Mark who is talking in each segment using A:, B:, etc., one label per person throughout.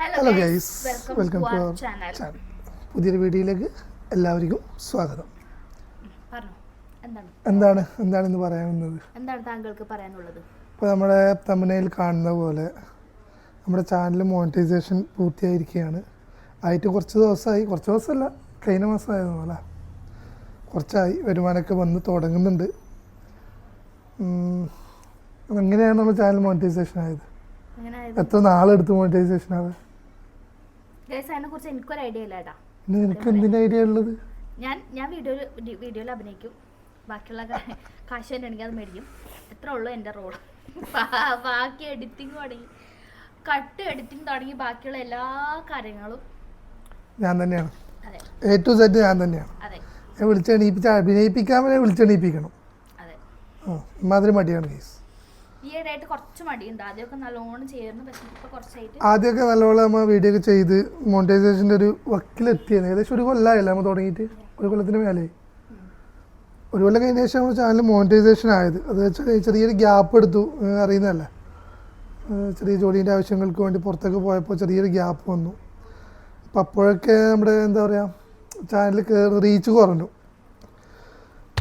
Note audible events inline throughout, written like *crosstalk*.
A: Hello guys
B: welcome to our channel
A: പുതിയൊരു വീഡിയോയിലേക്ക് എല്ലാവർക്കും സ്വാഗതം.
B: എന്താണ്
A: എന്താണ്? എന്താണ്? ഇന്ന് പറയാവുന്നത്
B: എന്താണ് താങ്കൾക്ക് പറയാനുള്ളത്?
A: ഇപ്പോൾ നമ്മുടെ തമിഴ്നയിൽ കാണുന്ന പോലെ നമ്മുടെ ചാനൽ മോണിറ്റൈസേഷൻ പൂർത്തിയായിരിക്കുകയാണ്. ആയിട്ട് കുറച്ച് ദിവസമായി. കുറച്ച് ദിവസമല്ല കഴിഞ്ഞ മാസമായിരുന്നു പോലെ കുറച്ചായി. വരുമാനമൊക്കെ വന്ന് തുടങ്ങുന്നുണ്ട്. എങ്ങനെയാണ് നമ്മുടെ ചാനൽ മോണിറ്റൈസേഷൻ ആയത്? എത്ര നാളെടുത്ത് മോണിറ്റൈസേഷൻ
B: ഗൈസ് അതിനെ കുറിച്ച് എനിക്കൊരു ഐഡിയ ഇല്ല
A: നിനക്ക് എന്തിന്റെ ഐഡിയ ഉള്ളത്?
B: ഞാൻ ഞാൻ വീഡിയോയിൽ വീഡിയോയിൽ അഭിനയിക്കും. ബാക്കിയുള്ള കാശ് തന്നെ എനിക്ക് അത് മേടിക്കും. എത്ര ഉള്ളൂ എന്റെ റോൾ ബാക്കി എഡിറ്റിംഗ് തുടങ്ങി. കട്ട് എഡിറ്റിംഗ് തുടങ്ങി ബാക്കിയുള്ള എല്ലാ കാര്യങ്ങളും.
A: ഞാൻ തന്നെയാണ്. എ ടു സെറ്റ് ഞാൻ തന്നെയാണ്.
B: അതെ.
A: ഞാൻ വിളിച്ചെണീപ്പിച്ച അഭിനയിപ്പിക്കാൻ വരെ വിളിച്ചെണീപ്പിക്കണം.
B: അതെ.
A: ആ ഇമാതിരി മടിയാണ് കേസ്
B: കുറച്ച് ആദ്യമൊക്കെ നല്ലോണം
A: നമ്മൾ വീഡിയോ ഒക്കെ ചെയ്ത് മോണിറ്റൈസേഷന്റെ ഒരു വക്കിലെത്തിയത് ഏകദേശം ഒരു കൊല്ലമായില്ല നമ്മൾ തുടങ്ങിയിട്ട്. ഒരു കൊല്ലത്തിന് മേലെ. ഒരു കൊല്ലം കഴിഞ്ഞ ശേഷം നമ്മുടെ ചാനൽ മോണിറ്റൈസേഷൻ ആയത്. അത് വെച്ചാൽ ചെറിയൊരു ഗ്യാപ്പ് എടുത്തു. അറിയുന്നതല്ലേ? ചെറിയ ജോലീന്റെ ആവശ്യങ്ങൾക്ക് വേണ്ടി പുറത്തൊക്കെ പോയപ്പോൾ ചെറിയൊരു ഗ്യാപ്പ് വന്നു. അപ്പം അപ്പോഴൊക്കെ നമ്മുടെ എന്താ പറയുക ചാനൽ റീച്ച് കുറഞ്ഞു.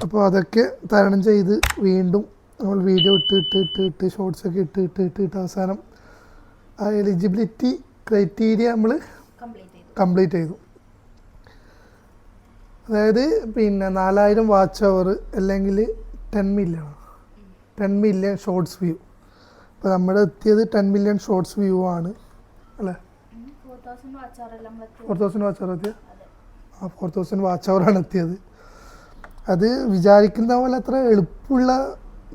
A: അപ്പോൾ അതൊക്കെ തരണം ചെയ്ത് വീണ്ടും നമ്മൾ വീഡിയോ ഇട്ട് ഇട്ട് ഇട്ട് ഇട്ട് ഷോർട്സ് ഒക്കെ ഇട്ട് ഇട്ട് ഇട്ട് ഇട്ട് അവസാനം ആ എലിജിബിലിറ്റി ക്രൈറ്റീരിയ നമ്മൾ
B: കംപ്ലീറ്റ് ചെയ്തു.
A: അതായത് പിന്നെ നാലായിരം വാച്ച് അവർ അല്ലെങ്കിൽ ten million ten million shorts view അപ്പോൾ നമ്മുടെ എത്തിയത് ടെൻ മില്യൺ ഷോർട്സ് വ്യൂ ആണ്. അല്ലേ?
B: ഫോർ തൗസൻഡ്
A: വാച്ച് അവർ എത്തിയത്. ആ ഫോർ തൗസൻഡ് വാച്ച് അവറാണ് എത്തിയത്. അത് വിചാരിക്കുന്ന പോലെ അത്ര എളുപ്പമുള്ള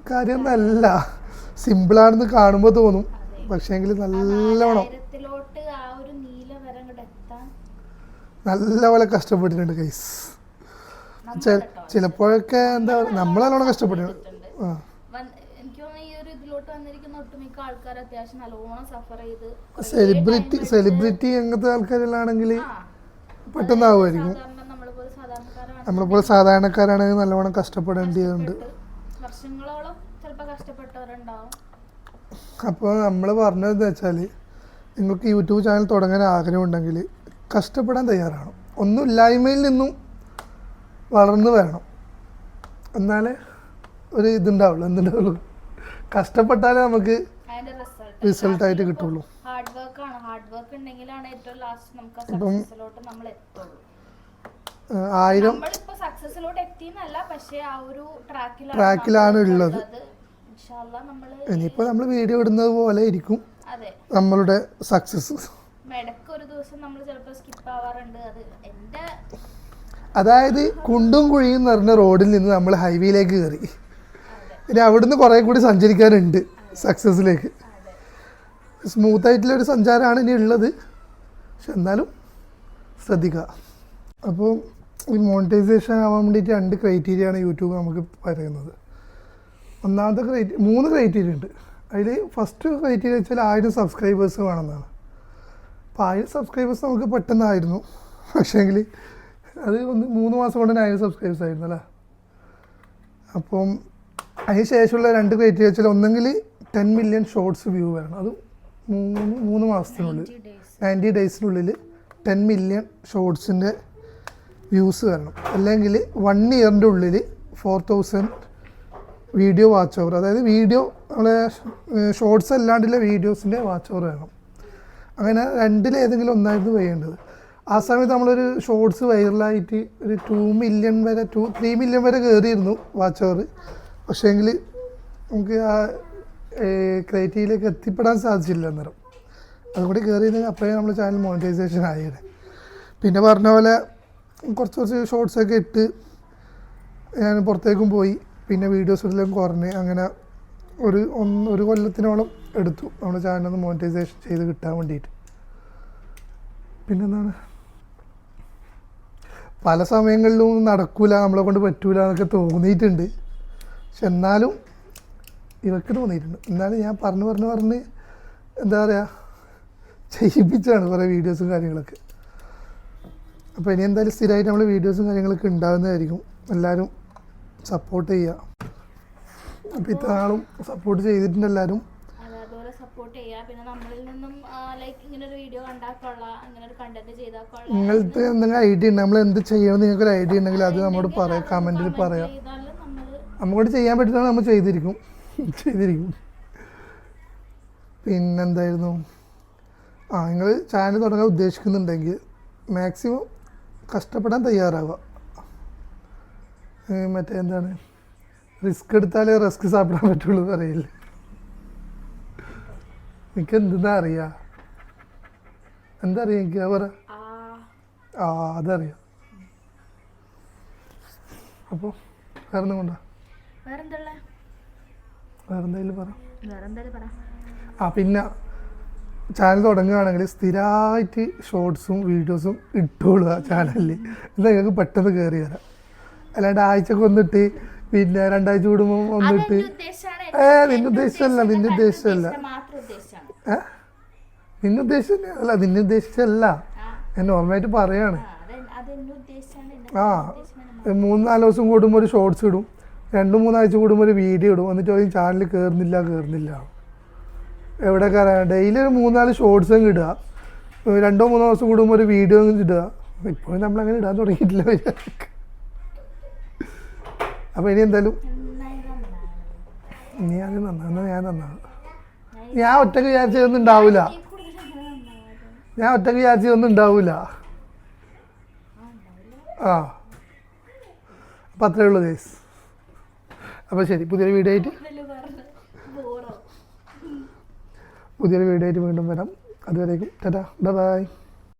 A: കാര്യമൊന്നല്ല സിമ്പിളാണെന്ന് കാണുമ്പോൾ തോന്നും. പക്ഷേങ്കിൽ നല്ലവണ്ണം. നല്ലപോലെ കഷ്ടപ്പെട്ടിട്ടുണ്ട് കൈസ് ചിലപ്പോഴൊക്കെ എന്താ പറയുക നമ്മൾ നല്ലോണം കഷ്ടപ്പെട്ടിട്ടുണ്ട്. ആ. സെലിബ്രിറ്റി സെലിബ്രിറ്റി അങ്ങനത്തെ ആൾക്കാരിലാണെങ്കിൽ പെട്ടെന്നാവുമായിരിക്കും.
B: നമ്മളെപ്പോലെ സാധാരണക്കാരാണ്
A: സാധാരണക്കാരാണെങ്കിൽ നല്ലവണ്ണം കഷ്ടപ്പെടേണ്ടതുണ്ട്
B: കഷ്ടപ്പെട്ട് വർഷങ്ങളോളം
A: അപ്പോൾ നമ്മൾ പറഞ്ഞതെന്ന് വെച്ചാൽ നിങ്ങൾക്ക് യൂട്യൂബ് ചാനൽ തുടങ്ങാൻ ആഗ്രഹം ആഗ്രഹമുണ്ടെങ്കിൽ കഷ്ടപ്പെടാൻ തയ്യാറാണ്. ഒന്നുമില്ലായ്മയിൽ നിന്നും വളർന്നു വരണം. എന്നാലേ ഒരു ഇതുണ്ടാവുള്ളൂ എന്തുണ്ടാവുള്ളൂ? കഷ്ടപ്പെട്ടാലേ നമുക്ക് റിസൾട്ടായിട്ട് കിട്ടുള്ളൂ.
B: ഹാർഡ് വർക്ക് ആണ്. ഹാർഡ് വർക്ക് ഉണ്ടെങ്കിലാണ് ഏറ്റവും ലാസ്റ്റ് നമുക്ക് സക്സസിലോട്ട് നമ്മൾ എത്തുള്ളൂ.
A: ആയിരം
B: നമ്മളിപ്പോ സക്സസിലോട്ട് എത്തിയെന്നല്ല പക്ഷേ ആ ഒരു ട്രാക്കിലാണ്
A: ഉള്ളത്.
B: നമ്മൾ
A: ഇനിയിപ്പോൾ നമ്മൾ വീഡിയോ ഇടുന്നത് പോലെ ഇരിക്കും നമ്മളുടെ സക്സസ് അതായത് കുണ്ടും കുഴിയും നിറഞ്ഞ റോഡിൽ നിന്ന് നമ്മൾ ഹൈവേയിലേക്ക് കയറി ഇനി അവിടുന്ന് കുറേ കൂടി സഞ്ചരിക്കാനുണ്ട് സക്സസ്സിലേക്ക് സ്മൂത്ത് ആയിട്ടുള്ള ഒരു സഞ്ചാരമാണ് ഇനി ഉള്ളത്. പക്ഷെ എന്നാലും ശ്രദ്ധിക്കുക അപ്പോൾ ഈ മോണിറ്റൈസേഷൻ ആവാൻ വേണ്ടിയിട്ട് രണ്ട് ക്രൈറ്റീരിയ ആണ് യൂട്യൂബ് നമുക്ക് പറയുന്നത്. ഒന്നാമത്തെ ക്രൈറ്റീരിയ മൂന്ന് ക്രൈറ്റീരിയ ഉണ്ട്. അതിൽ ഫസ്റ്റ് ക്രൈറ്റീരിയ വെച്ചാൽ ആയിരം സബ്സ്ക്രൈബേഴ്സ് വേണമെന്നാണ്. അപ്പോൾ ആയിരം സബ്സ്ക്രൈബേഴ്സ് നമുക്ക് പെട്ടെന്നായിരുന്നു. പക്ഷേങ്കിൽ അത് ഒന്ന് മൂന്ന് മാസം കൊണ്ട് തന്നെ ആയിരം സബ്സ്ക്രൈബേഴ്സ് ആയിരുന്നു അല്ലേ? അപ്പം അതിന് ശേഷമുള്ള രണ്ട് ക്രൈറ്റീരിയ വെച്ചാൽ ഒന്നെങ്കിൽ ടെൻ മില്യൺ ഷോർട്സ് വ്യൂ വരണം. അത് മൂന്ന് മൂന്ന് മാസത്തിനുള്ളിൽ നയന്റി ഡേയ്സിനുള്ളിൽ ടെൻ മില്യൺ ഷോർട്സിന്റെ വ്യൂസ് വരണം. അല്ലെങ്കിൽ വൺ ഇയറിന്റെ ഉള്ളിൽ four thousand video watch over അതായത് വീഡിയോ നമ്മളെ ഷോർട്സ് അല്ലാണ്ടുള്ള വീഡിയോസിന്റെ വാച്ച് ഓവർ വേണം. അങ്ങനെ രണ്ടിലേതെങ്കിലും ഒന്നായിരുന്നു വേണ്ടത്. ആ സമയത്ത് നമ്മളൊരു ഷോർട്സ് വൈറലായിട്ട് ഒരു ടു മില്യൺ വരെ ടു ത്രീ മില്യൺ വരെ കയറിയിരുന്നു വാച്ച് ഓവർ പക്ഷേങ്കിൽ നമുക്ക് ആ ക്രൈറ്റീരിയയിലേക്ക് എത്തിപ്പെടാൻ സാധിച്ചില്ല അന്നേരം. അതുകൂടി കയറിയിരുന്നെങ്കിൽ അപ്പോഴേ നമ്മൾ ചാനൽ മോണിറ്റൈസേഷൻ ആയത് പിന്നെ പറഞ്ഞ പോലെ കുറച്ച് കുറച്ച് ഷോർട്സൊക്കെ ഇട്ട് ഞാൻ പുറത്തേക്കും പോയി. പിന്നെ വീഡിയോസ് എല്ലാം കുറഞ്ഞ് അങ്ങനെ ഒരു ഒന്ന് ഒരു കൊല്ലത്തിനോളം എടുത്തു നമ്മുടെ ചാനൽ മോണിറ്റൈസേഷൻ ചെയ്ത് കിട്ടാൻ വേണ്ടിയിട്ട്. പിന്നെന്താണ്? പല സമയങ്ങളിലും നടക്കൂല നമ്മളെ കൊണ്ട് പറ്റൂല എന്നൊക്കെ തോന്നിയിട്ടുണ്ട്. പക്ഷെ എന്നാലും ഇവർക്ക് തോന്നിയിട്ടുണ്ട്. എന്നാലും ഞാൻ പറഞ്ഞു പറഞ്ഞു പറഞ്ഞ് എന്താ പറയുക ചെയ്യിപ്പിച്ചാണ് കുറേ വീഡിയോസും കാര്യങ്ങളൊക്കെ. അപ്പോൾ ഇനി എന്തായാലും സ്ഥിരമായിട്ട് നമ്മൾ വീഡിയോസും കാര്യങ്ങളൊക്കെ ഉണ്ടാകുന്നതായിരിക്കും എല്ലാവരും സപ്പോർട്ട് ചെയ്യുക അപ്പൊ ഇത്ര നാളും സപ്പോർട്ട് ചെയ്തിട്ടുണ്ട് എല്ലാവരും
B: സപ്പോർട്ട് ചെയ്യുക പിന്നെ നമ്മളിൽ നിന്നും ലൈക്ക് ഇങ്ങനെ ഒരു വീഡിയോ കണ്ടാൽ കൊള്ളാം. ഇങ്ങനെ ഒരു കണ്ടന്റ് ചെയ്താൽ കൊള്ളാം.
A: നിങ്ങൾക്ക് എന്തെങ്കിലും ഐഡിയ ഉണ്ട് നമ്മൾ എന്ത് ചെയ്യണം നിങ്ങൾക്ക് ഒരു ഐഡിയ ഉണ്ടെങ്കിൽ അത് നമ്മോട് പറയാം കമന്റിൽ പറയാം.
B: നമ്മളോട്
A: നമ്മോട് ചെയ്യാൻ പറ്റുന്ന നമ്മൾ ചെയ്തിരിക്കും. *laughs* ചെയ്തിരിക്കും. പിന്നെന്തായിരുന്നു? ആ നിങ്ങൾ ചാനൽ തുടങ്ങാൻ ഉദ്ദേശിക്കുന്നുണ്ടെങ്കിൽ മാക്സിമം കഷ്ടപ്പെടാൻ തയ്യാറാവുക. മറ്റേ എന്താണ്? റിസ്ക് എടുത്താലേ റിസ്ക് സാപ്പിടാൻ പറ്റുള്ളൂ പറയില്ല? എനിക്ക് എന്തെന്നാ അറിയാ? എന്താ അറിയാം എനിക്ക് പറ.
B: ആ.
A: ആ അതറിയാം. അപ്പോൾ വേറെ ഒന്നും കൊണ്ടാ
B: വേറെന്തായാലും പറ.
A: ആ പിന്നെ ചാനൽ തുടങ്ങുകയാണെങ്കിൽ സ്ഥിരമായിട്ട് ഷോർട്സും വീഡിയോസും ഇട്ടുകൊള്ളുക ചാനലിൽ എന്നാൽ നിങ്ങൾക്ക് പെട്ടെന്ന് കയറി വരാം. അല്ലാണ്ട് ആഴ്ചക്ക് ഒന്നിട്ട് പിന്നെ രണ്ടാഴ്ച കൂടുമ്പോൾ ഒന്നിട്ട്. ഏ നിന്റെ ഉദ്ദേശമല്ല നിന്റെ ഏ? ഉദ്ദേശം അല്ല
B: ആ.
A: ഞാൻ നോർമലായിട്ട് പറയാണ്.
B: ആ, അതെ അതെന്നെ എന്നെ
A: ആ
B: ഉദ്ദേശമാണ്
A: മൂന്ന് നാല് ദിവസം കൂടുമ്പോൾ ഒരു ഷോർട്സ് ഇടും. രണ്ട് മൂന്നാഴ്ച കൂടുമ്പോൾ ഒരു വീഡിയോ ഇടും. എന്നിട്ട് പറയും ചാനൽ കയറുന്നില്ല കയറുന്നില്ല എവിടെ കയറാൻ ഡെയിലി ഒരു മൂന്നാൽ ഷോർട്സും ഇടുക. രണ്ടോ മൂന്നോ ദിവസം കൂടുമ്പോൾ ഒരു വീഡിയോ ഇടുക. ഇപ്പോഴും നമ്മളങ്ങനെ ഇടാൻ തുടങ്ങിയിട്ടില്ല. അപ്പോൾ ഇനി എന്തായാലും. ഇനി അത് നന്നാ ഞാൻ നന്നാണ് ഞാൻ ഒറ്റയ്ക്ക് വിചാരിച്ചതൊന്നും ഉണ്ടാവില്ല. ഞാൻ ഒറ്റയ്ക്ക് വിചാരിച്ചതൊന്നും ഉണ്ടാവില്ല ആ. അപ്പം അത്രേ ഉള്ളൂ ഗൈസ് അപ്പോൾ ശരി പുതിയൊരു വീഡിയോ ആയിട്ട് പുതിയൊരു വീഡിയോ ആയിട്ട് വീണ്ടും വരാം. അതുവരേക്കും ടാറ്റാ ബൈ ബൈ.